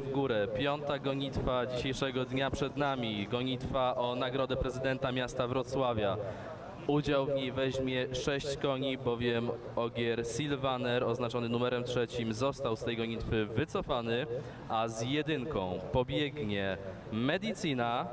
w górę. Piąta gonitwa dzisiejszego dnia przed nami. Gonitwa o nagrodę prezydenta miasta Wrocławia. Udział w niej weźmie sześć koni, bowiem ogier Silvaner oznaczony numerem trzecim został z tej gonitwy wycofany, a z jedynką pobiegnie Medicina,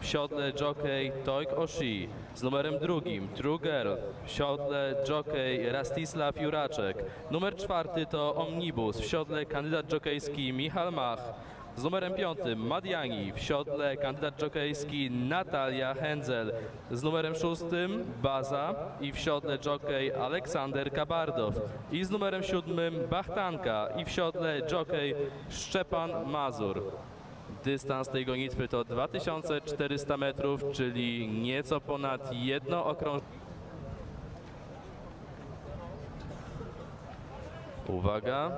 w siodle jockey Toik Oshi z numerem drugim True Girl, w siodle jockey Rastislav Juraczek. Numer czwarty to Omnibus, w siodle kandydat jockeyski Michal Mach. Z numerem piątym Madiani, w siodle kandydat jockeyski Natalia Hędzel. Z numerem szóstym Baza i w siodle jockey Aleksander Kabardow. I z numerem siódmym Bachtanka i w siodle jockey Szczepan Mazur. Dystans tej gonitwy to 2400 metrów, czyli nieco ponad jedno okrążenie. Uwaga.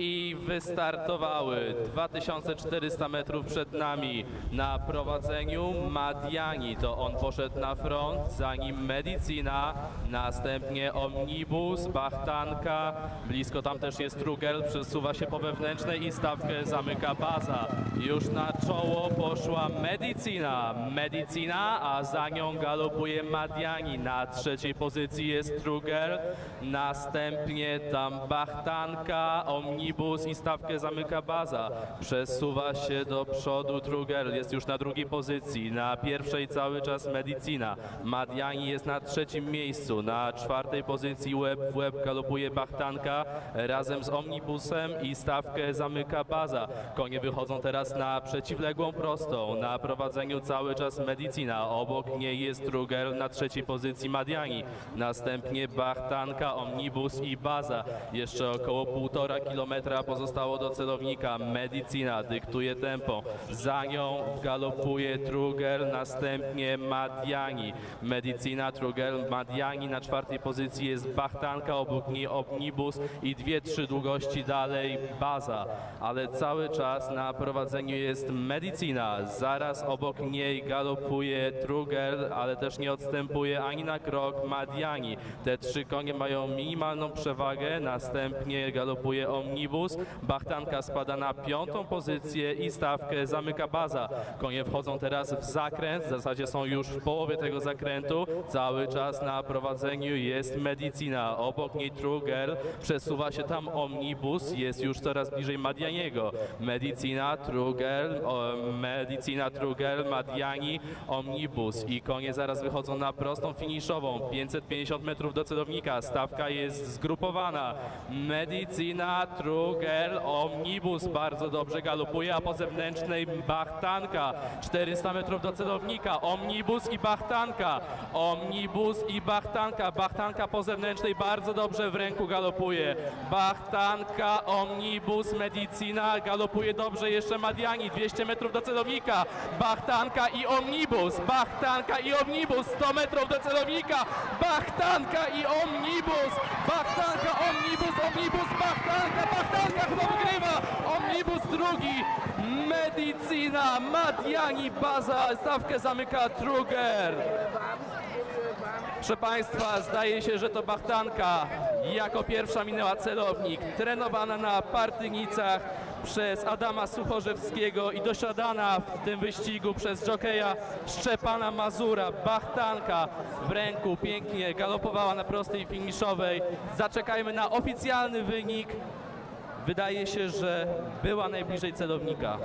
I wystartowały 2400 metrów przed nami na prowadzeniu Madiani. To on poszedł na front, za nim Medicina, następnie Omnibus, Bachtanka, blisko tam też jest Trugel, przesuwa się po wewnętrznej i stawkę zamyka Baza. Już na czoło poszła Medicina, Medicina, a za nią galopuje Madiani. Na trzeciej pozycji jest Trugel, następnie tam Bachtanka, Omnibus i stawkę zamyka Baza. Przesuwa się do przodu Trugel, jest już na drugiej pozycji, na pierwszej cały czas Medicina. Madiani jest na trzecim miejscu, na czwartej pozycji łeb w łeb galopuje Bachtanka razem z Omnibusem i stawkę zamyka Baza. Konie wychodzą teraz na przeciwległą prostą, na prowadzeniu cały czas Medicina. Obok niej jest Trugel na trzeciej pozycji Madiani. Następnie Bachtanka, Omnibus i Baza. Jeszcze około półtora kilometra pozostało do celownika. Medicina dyktuje tempo. Za nią galopuje Trugel, następnie Madiani. Medicina, Trugel, Madiani. Na czwartej pozycji jest Bachtanka, obok niej Omnibus i dwie, trzy długości dalej Baza. Ale cały czas na prowadzeniu jest Medicina. Zaraz obok niej galopuje Trugel, ale też nie odstępuje ani na krok Madiani. Te trzy konie mają minimalną przewagę. Następnie galopuje Omnibus. Bachtanka spada na piątą pozycję i stawkę zamyka Baza. Konie wchodzą teraz w zakręt. W zasadzie są już w połowie tego zakrętu. Cały czas na prowadzeniu jest Medicina. Obok niej Trugel. Przesuwa się tam Omnibus. Jest już coraz bliżej Madianiego. Medicina, Trugel, o, Medicina, Trugel, Madiani, Omnibus. I konie zaraz wychodzą na prostą finiszową. 550 metrów do celownika. Stawka jest zgrupowana. Medicina, Trugel, Omnibus bardzo dobrze galopuje, a po zewnętrznej Bachtanka. 400 metrów do celownika. Omnibus i Bachtanka. Omnibus i Bachtanka. Bachtanka po zewnętrznej bardzo dobrze w ręku galopuje. Bachtanka, Omnibus, Medicina. Galopuje dobrze jeszcze Madiani. 200 metrów do celownika. Bachtanka i Omnibus. Bachtanka i Omnibus. 100 metrów do celownika. Bachtanka i Omnibus. Bachtanka, Omnibus, Omnibus, Bachtanka. Bachtanka chyba wygrywa. Omnibus drugi. Medicina, Madiani, Baza. Stawkę zamyka Truger. Proszę Państwa, zdaje się, że to Bachtanka jako pierwsza minęła celownik. Trenowana na Partynicach przez Adama Suchorzewskiego i dosiadana w tym wyścigu przez jokeja Szczepana Mazura. Bachtanka w ręku pięknie galopowała na prostej finiszowej. Zaczekajmy na oficjalny wynik. Wydaje się, że była najbliżej celownika.